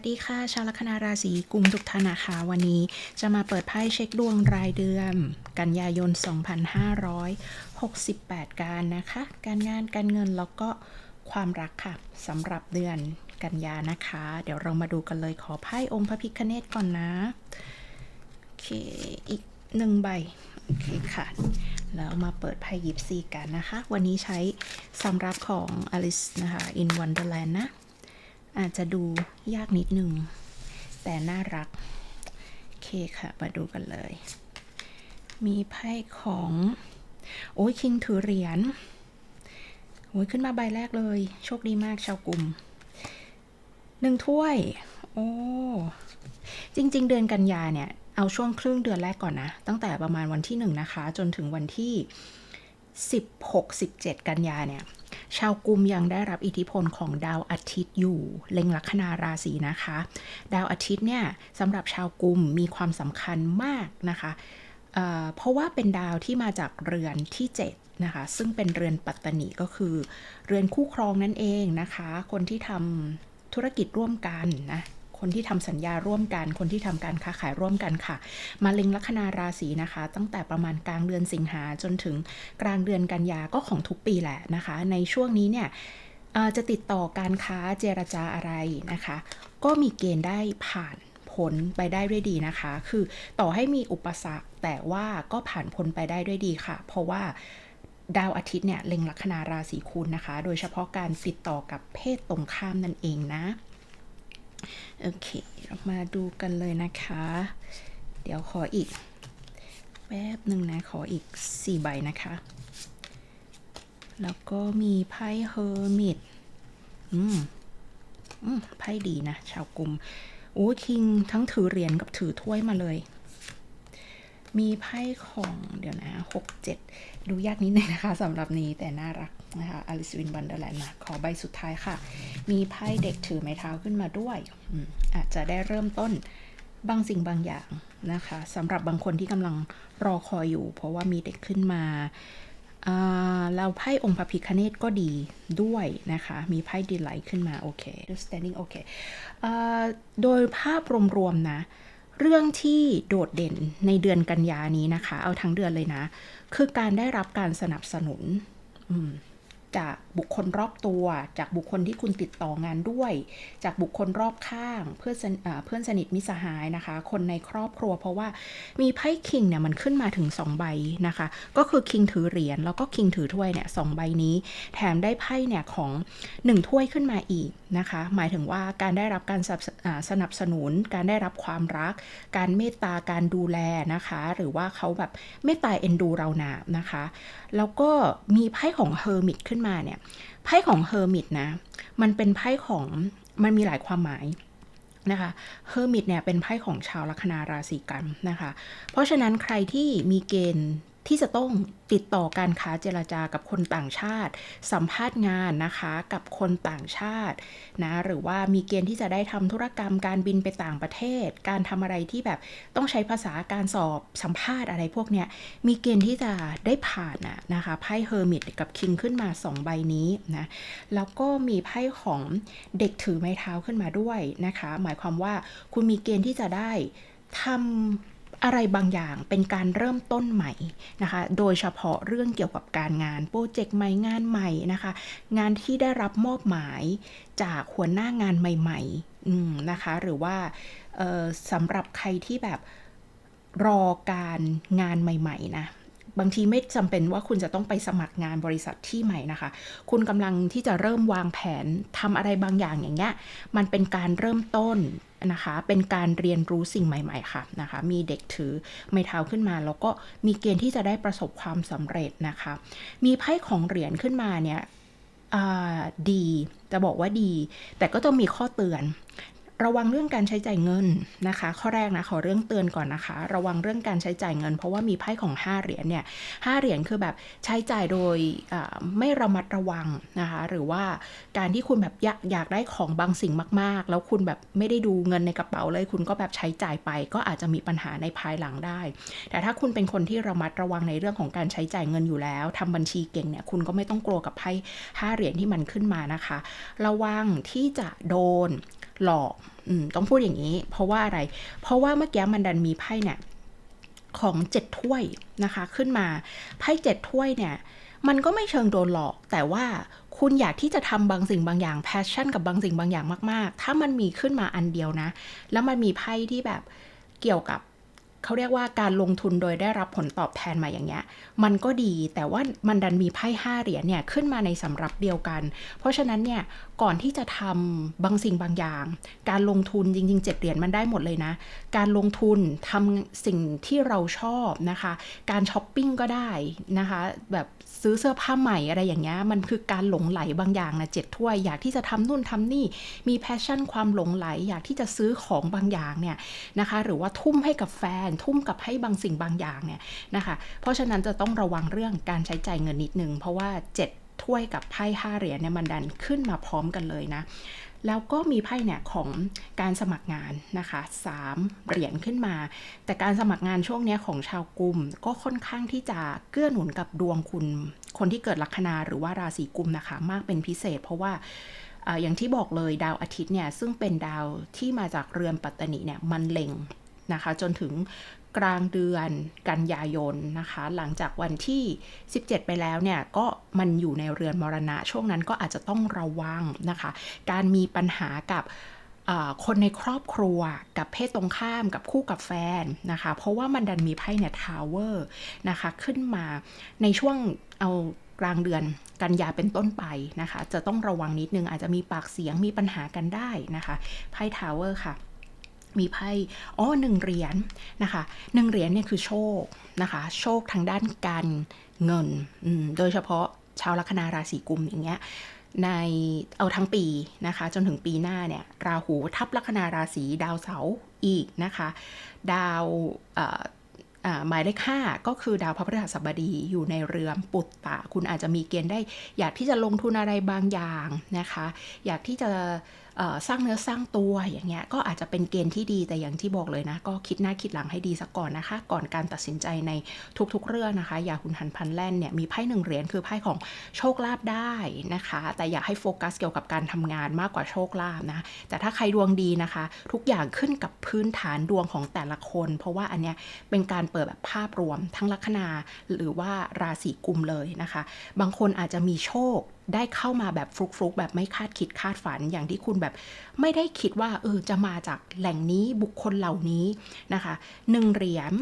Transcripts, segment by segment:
วัสดีค่ะ ชาวลัคนาราศีกุมทุกท่านนะคะ วันนี้จะมาเปิดไพ่เช็คดวงรายเดือน กันยายน 2568 การนะคะ การงานการเงินแล้วก็ความรักค่ะสำหรับเดือนกันยานะคะ เดี๋ยวเรามาดูกันเลยขอไพ่องค์พระพิคเนตก่อนนะ โอเค อีกหนึ่งใบ โอเคค่ะ แล้วมาเปิดไพ่ยิปซีกันนะคะ วันนี้ใช้สำรับของ Alice นะคะ in Wonderland นะ อาจจะดูยากนิดนึง แต่น่ารัก โอเคค่ะ มาดูกันเลย มีไพ่ของ โอ้ยคิงถือเหรียญโอ้ยขึ้นมาใบแรกเลย โชคดีมากชาวกลุ่มหนึ่งถ้วย โอ้ จริง ๆ เดือนกันยาเนี่ย เอาช่วงครึ่งเดือนแรกก่อนนะ ตั้งแต่ประมาณวันที่หนึ่งนะคะ จนถึงวันที่ 16-17 กันยาเนี่ย ชาวกุมยังได้รับอิทธิพลของดาวอาทิตย์อยู่ เล็งลัคนาราศีนะคะ ดาวอาทิตย์เนี่ยสำหรับชาวกุมมีความสำคัญมากนะคะเเพราะว่าเป็นดาวที่มาจากเรือนที่ 7 นะคะ ซึ่งเป็นเรือนปัตตนีก็คือ เรือนคู่ครองนั่นเองนะคะ คนที่ทำธุรกิจร่วมกันนะ คนที่ทำสัญญาร่วมกัน คนที่ทำการค้าขายร่วมกันค่ะ มาเล็งลัคนาราศีนะคะ ตั้งแต่ประมาณกลางเดือนสิงหาจนถึงกลางเดือนกันยาก็ของทุกปีแหละนะคะ ในช่วงนี้เนี่ยจะติดต่อการค้าเจรจาอะไรนะคะ ก็มีเกณฑ์ได้ผ่านพ้นไปได้ด้วยดีนะคะ คือต่อให้มีอุปสรรคแต่ว่าก็ผ่านพ้นไปได้ด้วยดีค่ะ เพราะว่าดาวอาทิตย์เนี่ยเล็งลัคนาราศีคุณนะคะ โดยเฉพาะการติดต่อกับเพศตรงข้ามนั่นเองนะ โอเคมาดูกันเลยนะคะ เดี๋ยวขออีก แป๊บหนึ่งนะ ขออีก 4 ใบนะคะ แล้วก็มีไพ่เฮอร์มิตอืมอืมไพ่ดีนะ ชาวกลุ่มโอ้คิงทั้งถือเหรียญกับถือถ้วยมาเลย มีไพ่ของเดี๋ยวนะหกเจ็ดดูยากนิดนึงนะคะสำหรับนี้แต่น่ารักนะคะอลิสวินบันเดอร์แลนด์นะขอใบสุดท้ายค่ะ มีไพ่เด็กถือไม้เท้าขึ้นมาด้วยอาจจะได้เริ่มต้นบางสิ่งบางอย่างนะคะสำหรับบางคนที่กำลังรอคอยอยู่ เพราะว่ามีเด็กขึ้นมาแล้วไพ่องค์พระพิคเนตก็ดีด้วยนะคะ มีไพ่ดีไลท์ขึ้นมา โอเค standing โอเคโดยภาพรวมๆนะ เรื่องที่โดดเด่นในเดือนกันยานี้นะคะ เอาทั้งเดือนเลยนะ คือการได้รับการสนับสนุน จากบุคคลรอบตัว จากบุคคลที่คุณติดต่องานด้วย จากบุคคลรอบข้างเพื่อนเพื่อนสนิทมิสหายนะคะ คนในครอบครัว เพราะว่ามีไพ่คิงเนี่ยมันขึ้นมาถึง 2 ใบนะคะ ก็คือคิงถือเหรียญแล้วก็คิงถือถ้วยเนี่ยสใบนี้ แถมได้ไพ่เนี่ยของ 1 ถ้วยขึ้นมาอีกนะคะ หมายถึงว่าการได้รับการสนับสนุน การได้รับความรัก การเมตตาการดูแลนะคะ หรือว่าเขาแบบเมตตาเอ็นดูเรานานะคะ แล้วก็มีไพ่ของเฮอร์มิตขึ้นมาเนี่ยไพ่ของเฮอร์มิตนะมันเป็นไพ่ของมันมีหลายความหมายนะคะเฮอร์มิตเนี่ยเป็นไพ่ของชาวลัคนาราศีกันนะคะ เพราะฉะนั้นใครที่มีเกณฑ์ ที่จะต้องติดต่อการค้าเจรจากับคนต่างชาติ สัมภาษณ์งานนะคะกับคนต่างชาตินะหรือว่ามีเกณฑ์ที่จะได้ทำธุรกรรมการบินไปต่างประเทศ การทำอะไรที่แบบต้องใช้ภาษาการสอบสัมภาษณ์อะไรพวกเนี้ยมีเกณฑ์ที่จะได้ผ่านนะนะคะไพ่เฮอร์มิตกับคิงขึ้นมา 2 ใบนี้นะแล้วก็มีไพ่ของเด็กถือไม้เท้าขึ้นมาด้วยนะคะ หมายความว่าคุณมีเกณฑ์ที่จะได้ทำ อะไรบางอย่างเป็นการเริ่มต้นใหม่นะคะ โดยเฉพาะเรื่องเกี่ยวกับการงานโปรเจกต์ใหม่งานใหม่นะคะ งานที่ได้รับมอบหมายจากหัวหน้างานใหม่ๆนะคะ หรือว่าสำหรับใครที่แบบรอการงานใหม่ ๆ นะบางทีไม่จำเป็นว่าคุณจะต้องไปสมัครงานบริษัทที่ใหม่นะคะ คุณกำลังที่จะเริ่มวางแผนทำอะไรบางอย่างอย่างเงี้ย มันเป็นการเริ่มต้น นะคะ เป็นการเรียนรู้สิ่งใหม่ๆค่ะนะคะ มีเด็กถือไม้เท้าขึ้นมา แล้วก็มีเกณฑ์ที่จะได้ประสบความสำเร็จนะคะ มีไพ่ของเหรียญขึ้นมาเนี่ยดีจะบอกว่าดี แต่ก็ต้องมีข้อเตือน ระวังเรื่องการใช้จ่ายเงินนะคะ ข้อแรกนะขอเรื่องเตือนก่อนนะคะ ระวังเรื่องการใช้จ่ายเงิน เพราะว่ามีไพ่ของ 5 เหรียญเนี่ยห้าเหรียญคือแบบใช้จ่ายโดยไม่ระมัดระวังนะคะ หรือว่าการที่คุณแบบอยากอยากได้ของบางสิ่งมากๆ แล้วคุณแบบไม่ได้ดูเงินในกระเป๋าเลย คุณก็แบบใช้จ่ายไป ก็อาจจะมีปัญหาในภายหลังได้ แต่ถ้าคุณเป็นคนที่ระมัดระวังในเรื่องของการใช้จ่ายเงินอยู่แล้วทำบัญชีเก่งเนี่ยคุณก็ไม่ต้องกลัวกับไพ่ห้าเหรียญที่มันขึ้นมานะคะ ระวังที่จะโดน หลอกอต้องพูดอย่างนี้ เพราะว่าอะไร เพราะว่าเมื่อกี้มันดันมีไพ่เนี่ยของเจ็ดถ้วยนะคะ ขึ้นมาไพ่เจ็ดถ้วยเนี่ย มันก็ไม่เชิงโดนหลอก แต่ว่าคุณอยากที่จะทำบางสิ่งบางอย่างแพชชั่นกับบางสิ่งบางอย่างมาก ๆ ถ้ามันมีขึ้นมาอันเดียวนะ แล้วมันมีไพ่ที่แบบเกี่ยวกับ เขาเรียกว่าการลงทุนโดยได้รับผลตอบแทนมาอย่างเงี้ย มันก็ดีแต่ว่ามันดันมีไพ่ห้าเหรียญเนี่ยขึ้นมาในสำรับเดียวกัน เพราะฉะนั้นเนี่ยก่อนที่จะทำบางสิ่งบางอย่าง การลงทุนจริงๆเจ็ดเหรียญมันได้หมดเลยนะ การลงทุนทำสิ่งที่เราชอบนะคะ การช้อปปิ้งก็ได้นะคะ แบบซื้อเสื้อผ้าใหม่อะไรอย่างเงี้ยมันคือการหลงไหลบางอย่างนะเจ็ดถ้วยอยากที่จะทำนู่นทำนี่มีแพชชั่นความหลงไหล อยากที่จะซื้อของบางอย่างเนี่ยนะคะ หรือว่าทุ่มให้กับแฟนทุ่มกับให้บางสิ่งบางอย่างเนี่ยนะคะ เพราะฉะนั้นจะต้องระวังเรื่องการใช้จ่ายเงินนิดนึง เพราะว่าเจ็ดถ้วยกับไพ่ห้าเหรียญเนี่ยมันดันขึ้นมาพร้อมกันเลยนะแล้วก็มีไพ่เนี่ยของการสมัครงานนะคะ3เหรียญขึ้นมา แต่การสมัครงานช่วงนี้ของชาวกลุ่ม ก็ค่อนข้างที่จะเกื้อหนุนกับดวงคุณ คนที่เกิดลัคนาหรือว่าราศีกุมนะคะ มากเป็นพิเศษ เพราะว่าอย่างที่บอกเลยดาวอาทิตย์เนี่ยซึ่งเป็นดาวที่มาจากเรือนปัตตนิเนี่ยมันเล็ง นะคะ จนถึงกลางเดือนกันยายนนะคะ หลังจากวันที่ 17 ไปแล้วเนี่ย ก็มันอยู่ในเรือนมรณะ ช่วงนั้นก็อาจจะต้องระวังนะคะ การมีปัญหากับคนในครอบครัวกับเพศตรงข้ามกับคู่กับแฟนนะคะ เพราะว่ามันดันมีไพ่เนี่ยทาวเวอร์นะคะ ขึ้นมาในช่วงเอากลางเดือนกันยาเป็นต้นไปนะคะ จะต้องระวังนิดนึงอาจจะมีปากเสียงมีปัญหากันได้นะคะไพ่ทาวเวอร์ค่ะ มีไพ่อ๋อหนึ่งเหรียญนะคะหนึ่งเหรียญเนี่ยคือโชคนะคะ โชคทางด้านการเงิน โดยเฉพาะชาวลัคนาราศีกุมอย่างเงี้ยในเอาทั้งปีนะคะ จนถึงปีหน้าเนี่ย ราหูทับลัคนาราศีดาวเสาร์อีกนะคะ ดาวหมายเลขห้าก็คือดาวพระพฤหัสบดีอยู่ในเรือนปุตตะ คุณอาจจะมีเกณฑ์ได้ อยากที่จะลงทุนอะไรบางอย่างนะคะ อยากที่จะ สร้างเนื้อสร้างตัวอย่างเงี้ยก็อาจจะเป็นเกณฑ์ที่ดีแต่อย่างที่บอกเลยนะ ก็คิดหน้าคิดหลังให้ดีซะก่อนนะคะ ก่อนการตัดสินใจในทุกๆเรื่องนะคะ อย่าหุนหันพันแล่นเนี่ยมีไพ่หนึ่งเหรียญคือไพ่ของโชคลาภได้นะคะ แต่อยากให้โฟกัสเกี่ยวกับการทำงานมากกว่าโชคลาภนะแต่ถ้าใครดวงดีนะคะ ทุกอย่างขึ้นกับพื้นฐานดวงของแต่ละคน เพราะว่าอันเนี้ยเป็นการเปิดแบบภาพรวมทั้งลัคนาหรือว่าราศีกุมเลยนะคะ บางคนอาจจะมีโชค ได้เข้ามาแบบฟลุกๆ แบบไม่คาดคิดคาดฝันอย่างที่คุณแบบไม่ได้คิดว่าเออจะมาจากแหล่งนี้บุคคลเหล่านี้นะคะหนึ่งเหรียญ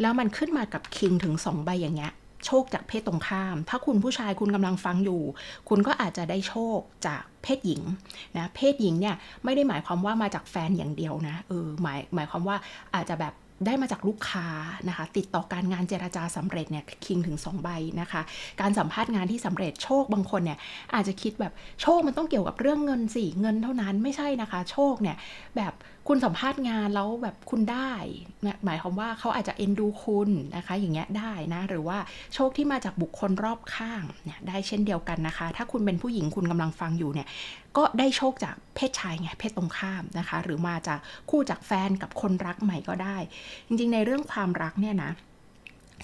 แล้วมันขึ้นมากับคิงถึงสองใบอย่างเงี้ยโชคจากเพศตรงข้าม ถ้าคุณผู้ชายคุณกำลังฟังอยู่ คุณก็อาจจะได้โชคจากเพศหญิงนะ เพศหญิงเนี่ยไม่ได้หมายความว่ามาจากแฟนอย่างเดียวนะ เออ หมายหมายความว่าอาจจะแบบ ได้มาจากลูกค้านะคะ ติดต่อการงานเจราจาสำเร็จเนี่ยคิงถึง 2 ใบนะคะ การสัมภาษณ์งานที่สำเร็จโชคบางคนเนี่ยอาจจะคิดแบบโชคมันต้องเกี่ยวกับเรื่องเงินสิเงินเท่านั้นไม่ใช่นะคะ โชคเนี่ยแบบคุณสัมภาษณ์งานแล้วแบบคุณได้หมายความว่าเขาอาจจะเอ็นดูคุณนะคะ อย่างเงี้ยได้นะ หรือว่าโชคที่มาจากบุคคลรอบข้างเนี่ยได้เช่นเดียวกันนะคะ ถ้าคุณเป็นผู้หญิงคุณกำลังฟังอยู่เนี่ย ก็ได้โชคจากเพศชายไงเพศตรงข้ามนะคะ หรือมาจากคู่จากแฟนกับคนรักใหม่ก็ได้ จริงๆ ในเรื่องความรักเนี่ยนะ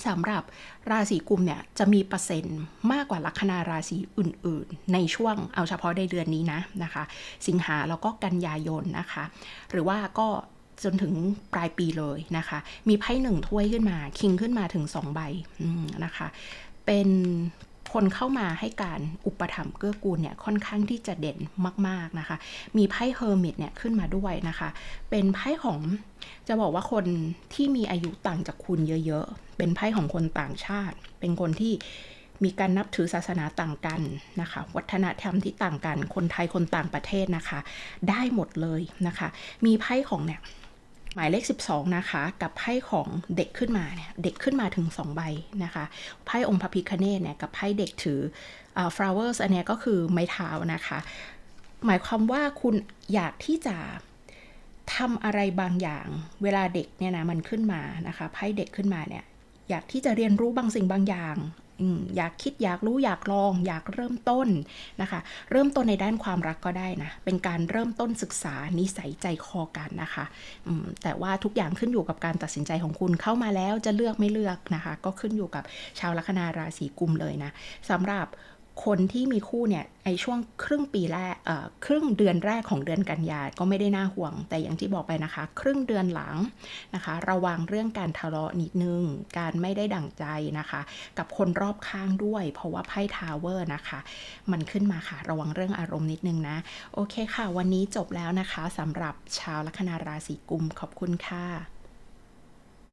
สำหรับราศีกุมเนี่ยจะมีเปอร์เซ็นต์มากกว่าลัคนาราศีอื่น ๆ ในช่วงเอาเฉพาะในเดือนนี้นะนะคะ สิงหาแล้วก็กันยายนนะคะ หรือว่าก็จนถึงปลายปีเลยนะคะ มีไพ่หนึ่งถ้วยขึ้นมา คิงขึ้นมาถึงสองใบนะคะ เป็น คนเข้ามาให้การอุปถัมภ์เกื้อกูลเนี่ยค่อนข้างที่จะเด่นมากๆนะคะ มีไพ่เฮอร์มิตเนี่ยขึ้นมาด้วยนะคะ เป็นไพ่ของจะบอกว่าคนที่มีอายุต่างจากคุณเยอะๆ เป็นไพ่ของคนต่างชาติ เป็นคนที่มีการนับถือศาสนาต่างกันนะคะ วัฒนธรรมที่ต่างกัน คนไทยคนต่างประเทศนะคะ ได้หมดเลยนะคะ มีไพ่ของเนี่ย หมายเลข 12 นะคะ กับไพ่ของเด็กขึ้นมาเนี่ยเด็กขึ้นมาถึง 2 ใบนะคะไพ่องค์พระพิคเนตเนี่ยกับไพ่เด็กถือ flowers อันนี้ก็คือไม้เท้านะคะ หมายความว่าคุณอยากที่จะทำอะไรบางอย่างเวลาเด็กเนี่ยนะมันขึ้นมานะคะไพ่เด็กขึ้นมาเนี่ยอยากที่จะเรียนรู้บางสิ่งบางอย่าง อยากคิดอยากรู้อยากลอง อยากเริ่มต้นนะคะ เริ่มต้นในด้านความรักก็ได้นะ เป็นการเริ่มต้นศึกษานิสัยใจคอกันนะคะแต่ว่าทุกอย่างขึ้นอยู่กับการตัดสินใจของคุณเข้ามาแล้วจะเลือกไม่เลือกนะคะ ก็ขึ้นอยู่กับชาวลัคนาราศีกุมเลยนะสำหรับ คนที่มีคู่เนี่ยไอช่วงครึ่งปีแรกเอ่อครึ่งเดือนแรกของเดือนกันยาก็ไม่ได้น่าห่วง แต่อย่างที่บอกไปนะคะ ครึ่งเดือนหลังนะคะ ระวังเรื่องการทะเลาะนิดนึง การไม่ได้ดั่งใจนะคะ กับคนรอบข้างด้วย เพราะว่าไพ่ทาวเวอร์นะคะ มันขึ้นมาค่ะ ระวังเรื่องอารมณ์นิดนึงนะ โอเคค่ะ วันนี้จบแล้วนะคะสำหรับชาวลัคนาราศีกุมขอบคุณค่ะ